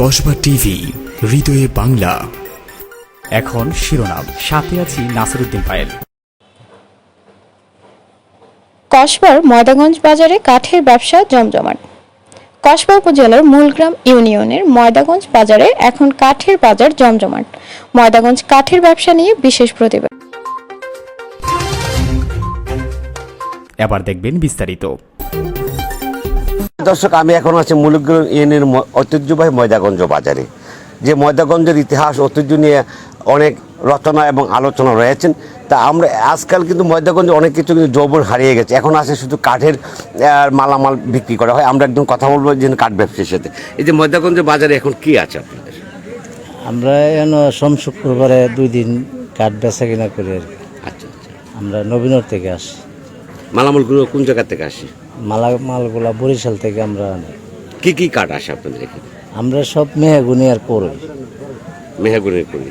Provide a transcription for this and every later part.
Kasba TV হৃদয়ে বাংলা। এখন শিরোনাম সাথে আছি নাসিরুদ্দিন পায়েল। কসবার ময়দাগঞ্জ বাজারে কাঠের ব্যবসা জমজমাট। কসবা উপজেলার মূলগ্রাম ইউনিয়নের ময়দাগঞ্জ বাজারে এখন কাঠের বাজার জমজমাট। ময়দাগঞ্জ কাঠের ব্যবসা নিয়ে বিশেষ প্রতিবেদন এবার দেখবেন বিস্তারিত। দর্শক আমি এখন আছি মুলুগ্রাম ইউনিয়নের ঐতিহ্যবাহী ময়দাগঞ্জ বাজারে। যে ময়দাগঞ্জের ইতিহাস ঐতিহ্য নিয়ে অনেক রচনা এবং আলোচনা রয়েছেন। তা আমরা আজকাল কিন্তু ময়দাগঞ্জে অনেক কিছু কিন্তু যৌবন হারিয়ে গেছে। এখন আসে শুধু কাঠের মালামাল বিক্রি করা হয়। আমরা একদম কথা বলব যে কাঠ ব্যবসার সাথে। এই যে ময়দাগঞ্জ বাজারে এখন কি আছে আপনাদের? আমরা এন সোম শুক্রবারে দুই দিন কাঠ বেচা কিনা করি আর কি। আচ্ছা আচ্ছা। আমরা নবীনগর থেকে আসি। মালামালগুলো কোন জায়গা থেকে আসে? মালা মালগুলা বরিশাল থেকে আমরা আনি। কি কি কাঠ আসে আপনাদের এখানে? আমরা সব মেহগুনি আর করি। মেহাগুনের করি।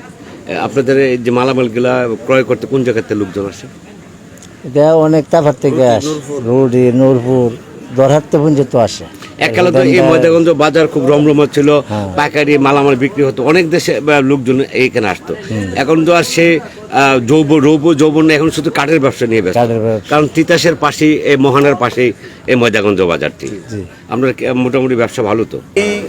আপনাদের এই যে মালামালগুলা ক্রয় করতে কোন জায়গাতে লোকজন আসে? এটা অনেক তাফার থেকে আসে। রুডি নূরপুর দরহাতে পর্যন্ত আসে। এককালে তো এই ময়দাগঞ্জ বাজার খুব রমরমা ছিল। পাইকারি মালামাল বিক্রি হতো। অনেক দেশে লোকজন এইখানে আসতো। এখন তো আর সে যৌব রৌব যৌবন না, এখন শুধু কাঠের ব্যবসা নিয়ে ব্যস্ত। ব্যবসা। কারণ তিতাসের পাশেই এই মহানার পাশেই এই ময়দাগঞ্জ বাজারটি কি- মোটামুটি ব্যবসা ভালো তো। এই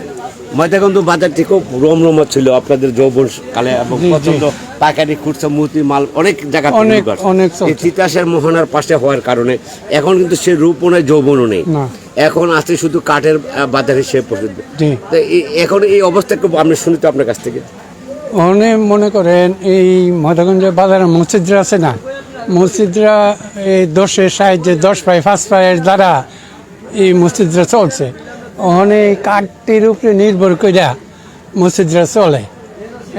ময়দাগঞ্জ বাজারটি খুব রমরমা ছিল আপনাদের যৌবন কালে এবং পছন্দ পাইকারি খুচরা মুতি মাল অনেক জায়গা অনেক- অনেক এই তিতাসের মোহনার পাশে হওয়ার কারণে এখন কিন্তু সে রূপও নেই যৌবনও নেই। এখন আছে শুধু কাঠের বাজার হিসেবে প্রসিদ্ধ। জি। তো এখন এই অবস্থা খুব আমি শুনি তো আপনার কাছ থেকে। ওখানে মনে করেন এই মহাদাগঞ্জের বাজারে মসজিদরা আছে না? মসজিদরা এই দশের সাহায্যে দশ পাই পাঁচ পায়ের দ্বারা এই মসজিদরা চলছে। ওখানে কাঠটির উপরে নির্ভর করে মসজিদরা চলে।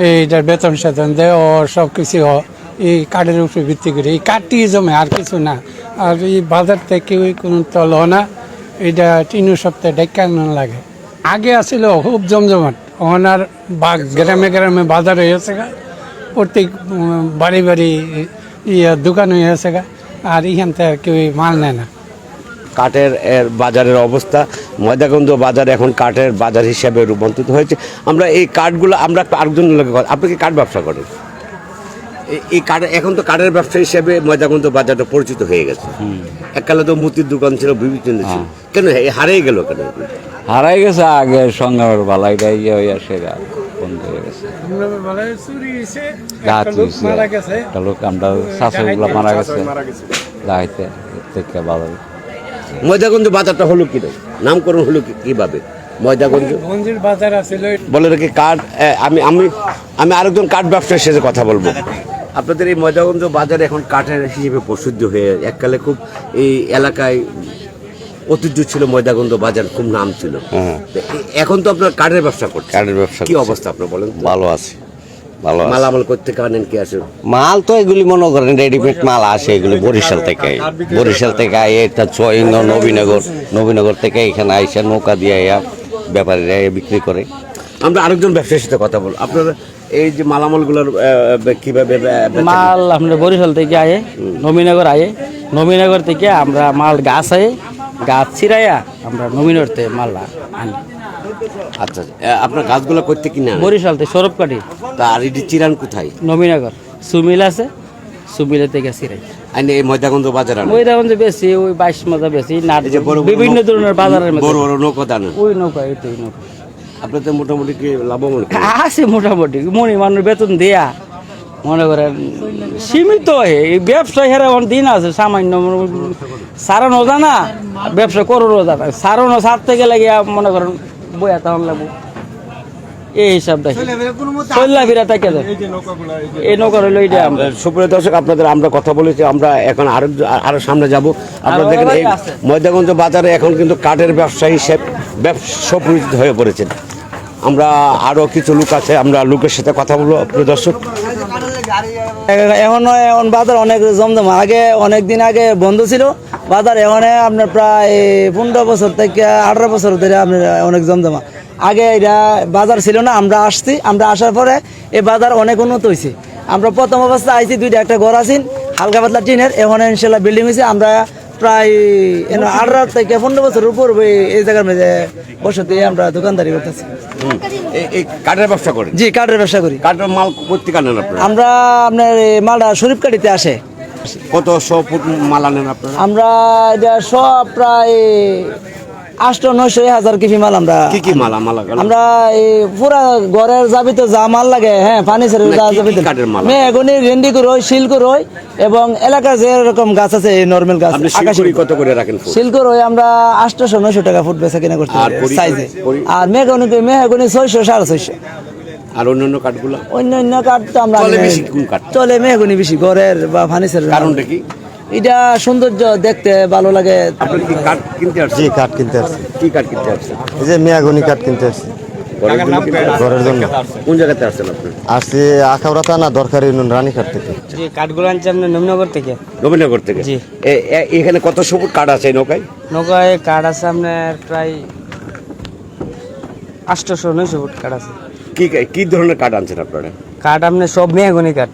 এইটার বেতন সেতন দেয় সব কিছু এই কাঠের উপরে ভিত্তি করে। এই কাঠটি জমে, আর কিছু না। আর এই বাজার থেকে ওই কোনো তল না। এটা তিন সপ্তাহে ডেকানো লাগে। আগে আসছিল খুব জমজমাট। ওনার বাগ গ্রামে গ্রামে বাজার হয়েছে গা। প্রত্যেক বাড়ি বাড়ি ইয়ে দোকান হয়েছে গা। আর এখান থেকে কেউ মাল নেয় না। কাঠের এর বাজারের অবস্থা ময়দাগঞ্জ বাজার এখন কাঠের বাজার হিসেবে রূপান্তরিত হয়েছে। আমরা এই কাঠগুলো আমরা আরেকজন লোকে আপনি কি কাঠ ব্যবসা করেন? এই- কাঠ এখন তো কাঠের ব্যবসা হিসেবে ময়দাগঞ্জ বাজারটা পরিচিত হয়ে গেছে। এককালে তো মুতির দোকান ছিল বিভিন্ন ছিল। কেন এ হারিয়ে গেল কেন? হারাই গেছে আগে সংগ্রামের বালাইটা ইয়ে হইয়া সেটা বন্ধ হয়ে গেছে। গাছ হইছে একটা লোক আমরা শাশুড়িগুলো মারা গেছে। যাইতে থেকে বাজারে ময়দাগঞ্জ বাজারটা হলো কি নামকরণ হলো কি- কীভাবে? ময়দাগঞ্জ বাজার আছিল বলে রেখে কাঠ আমি আমি আমি আরেকজন কাঠ ব্যবসায়ীর সাথে কথা বলব। আপনাদের এই ময়দাগঞ্জ বাজার এখন কাঠের হিসেবে প্রসিদ্ধ হয়ে এককালে খুব এই এলাকায় ঐতিহ্য ছিল ময়দাগঞ্জ বাজার খুব নাম ছিল। এখন তো আপনার কাঠের ব্যবসা করছে কাঠের ব্যবসা কি অবস্থা আপনার বলেন ভালো আছে ভালো মালামাল করতে কানেন কি আছে মাল তো এগুলি মনে করেন রেডিমেড মাল আসে এগুলি বরিশাল থেকে। বরিশাল থেকে আয় এটা চয়ং নবীনগর নবীনগর থেকে এখানে আইসা নৌকা দিয়ে আইয়া ব্যাপারীরা বিক্রি করে। আমরা আরেকজন ব্যবসায়ীর সাথে কথা বলব। আপনার এই যে মালামালগুলোর কীভাবে মাল আমরা বরিশাল থেকে আয়ে নবীনগর আয়ে। নবীনগর থেকে আমরা মাল গাছ আয়ে গাছ ছিড়াইয়া আমরা নবীনগর থেকে মাল আনি। আচ্ছা আপনার গাছগুলো করতে কিনে আনেন? বরিশাল থেকে সৌরভ কাটি তা আর এটি চিরান কোথায়? নবীনগর। সুমিল আছে সুমিলের থেকে ছিড়াই। আইনে এই ময়দাগঞ্জ বাজার? ওই বেশি ওই বাইশ মজা বেশি বড় বিভিন্ন ধরনের বাজারের বড় বড় নৌকা দানা? ওই নৌকা ওই নৌকা। আপনাদের মোটামুটি কি লাভবান? আছে মোটামুটি মনে মানুষ বেতন দেয়া। মনে করেন সীমিত হয়ে এই ব্যবসা হেরা অনেক দিন আছে সামান্য সারানো জানা ব্যবসা করো জানা সারানো সারতে গেলে গিয়া মনে করেন বইয়া তখন লাগবো। এই হিসাব দেখি চল্লা ফিরা থাকে এই নৌকা রইল এইটা আমরা সুপ্রিয় দর্শক আপনাদের আমরা কথা বলেছি আমরা এখন আরও আরও সামনে যাব। আপনারা দেখেন এই ময়দাগঞ্জ বাজারে এখন কিন্তু কাঠের ব্যবসা হিসেবে ব্যবসা পরিচিত হয়ে পড়েছেন আমরা আরও কিছু লোক আছে আমরা লোকের সাথে কথা বলব প্রিয় দর্শক। এখন এখন বাজার অনেক জমজম। আগে অনেক দিন আগে বন্ধ ছিল। বাজার এখন আপনার প্রায় পনেরো বছর থেকে আঠারো বছর ধরে আপনার অনেক জমজমা। আগে এটা বাজার ছিল না, আমরা আসছি। আমরা আসার পরে এই বাজার অনেক উন্নত হয়েছে। আমরা প্রথম অবস্থা আইছি, দুইটা একটা ঘর আছি হালকা পাতলা টিনের। এখন ইনশাল্লাহ বিল্ডিং হয়েছে। আমরা প্রায় আট আঠারো থেকে পনেরো বছর উপর এই- জায়গার মধ্যে বসতে আমরা দোকানদারি করতেছি। এই- কাঠের ব্যবসা করি জি কাঠের ব্যবসা করি। কাঠের মাল করতে আপনারা? আমরা আপনার মালটা শরীফকাঠিতে আসে। কত শো ফুট মাল আনেন আপনারা? আমরা এটা সব প্রায় আটশো নয়শো হাজার কিফি মাল আমরা। কি কি মাল মাল আমরা এই পুরা ঘরের যাবি তো যা মাল লাগে হ্যাঁ ফার্নিচারের যা কি কি যাবি? মেহগনি রেন্ডি করই শিল এবং এলাকার যে রকম গাছ আছে এই নর্মাল গাছ আকাশি কত করে রাখেন ফুট শিল করই আমরা আটশো নয়শো টাকা ফুট বেচা কিনা করতে সাইজে আর মেহগনি মেহগনি ছয়শো সাড়ে ছয়শো। আর অন্যান্য কাঠগুলো? অন্য অন্য কাঠ তো আমরা? চলে মেহগনি বেশি ঘরের বা ফার্নিচারের কারণটা কি? এটা সৌন্দর্য দেখতে ভালো লাগে। আপনি কি কাঠ কিনতে আসছেন? জি কাঠ কিনতে আসছি। কি কাঠ কিনতে আসছেন? এই যে মেয়াগুনি কাঠ কিনতে আসছি। ঘরের জন্য কোন জায়গাতে আসছেন আপনি? আসছি আখাউড়া থানা দরকারি রানীঘাট থেকে। জি কাঠগুলো আনছি আপনার নবীনগর থেকে। থেকে? জি। এখানে কত সবুজ কাঠ আছে নৌকায়? নৌকায় কাঠ আছে আপনার প্রায় আটশোশো নয়শো ফুট কাঠ আছে। কি কি ধরনের কাঠ আনছেন আপনারা? কাঠ আপনার সব মেহগনি কাঠ।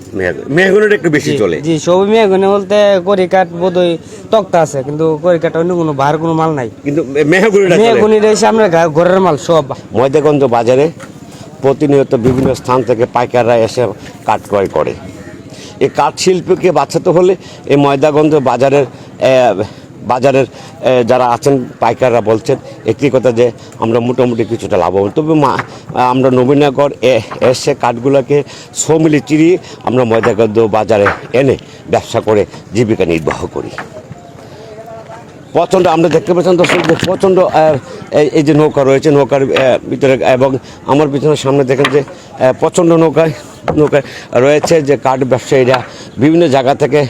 মেহগুনিটা একটু বেশি চলে। জি সব মেহগনি বলতে করি কাঠ বোধহয় তক্তা আছে কিন্তু করি কাঠ অন্য কোনো বাহার কোনো মাল নাই। কিন্তু মেহগুনিটা চলে। মেহগনি রয়েছে আমরা ঘরের মাল সব। ময়দাগঞ্জ বাজারে প্রতিনিয়ত বিভিন্ন স্থান থেকে পাইকাররা এসে কাঠ ক্রয় করে। এই কাঠ শিল্পকে বাঁচাতে হলে এই ময়দাগঞ্জ বাজারের বাজারের যারা আছেন, পাইকাররা বলছেন একটি কথা যে আমরা মোটামুটি কিছুটা লাভবান। তবে মা, আমরা নবীনগর এসে কাঠগুলোকে ছো মিলে চিরিয়ে আমরা ময়দাগঞ্জ বাজারে এনে ব্যবসা করে জীবিকা নির্বাহ করি। প্রচণ্ড, আমরা দেখতে পাচ্ছেন দর্শক, যে প্রচণ্ড এই- যে নৌকা রয়েছে, নৌকার ভিতরে, এবং আমার পিছনে সামনে দেখেন যে প্রচণ্ড নৌকায় নৌকায় রয়েছে যে কাঠ ব্যবসায়ীরা বিভিন্ন জায়গা থেকে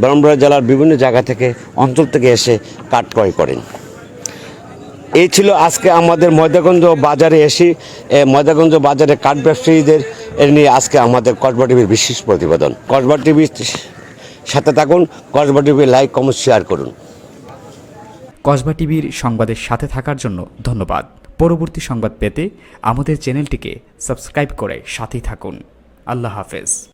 ব্রহ্মপুরা জেলার বিভিন্ন জায়গা থেকে অঞ্চল থেকে এসে কাঠ ক্রয় করেন। এই ছিল আজকে আমাদের ময়দাগঞ্জ বাজারে এসে ময়দাগঞ্জ বাজারে কাঠ ব্যবসায়ীদের নিয়ে আজকে আমাদের কসবা টিভির বিশেষ প্রতিবেদন। কসবা টিভির সাথে থাকুন, Kasba TV like, comment, share করুন। কসবা টিভির সংবাদের সাথে থাকার জন্য ধন্যবাদ। পরবর্তী সংবাদ পেতে আমাদের চ্যানেলটিকে সাবস্ক্রাইব করে সাথেই থাকুন। আল্লাহ হাফেজ।